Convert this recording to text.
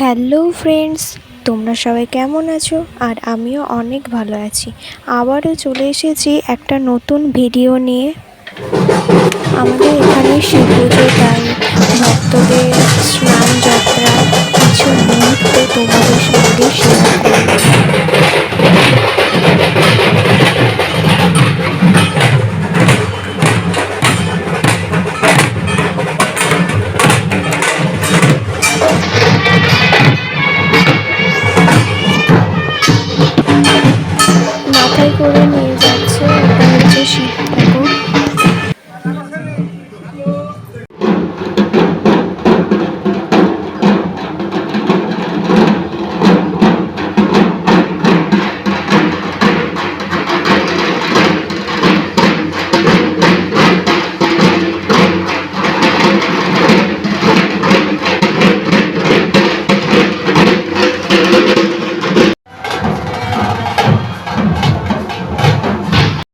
Hello friends, তোমরা সবাই কেমন আছো? আর আমিও অনেক ভালো আছি। আবারও চলে এসেছি একটা নতুন ভিডিও নিয়ে। আমাদের এখানে শিব পুজো স্নান করে নিয়ে যাচ্ছে। এটা শীত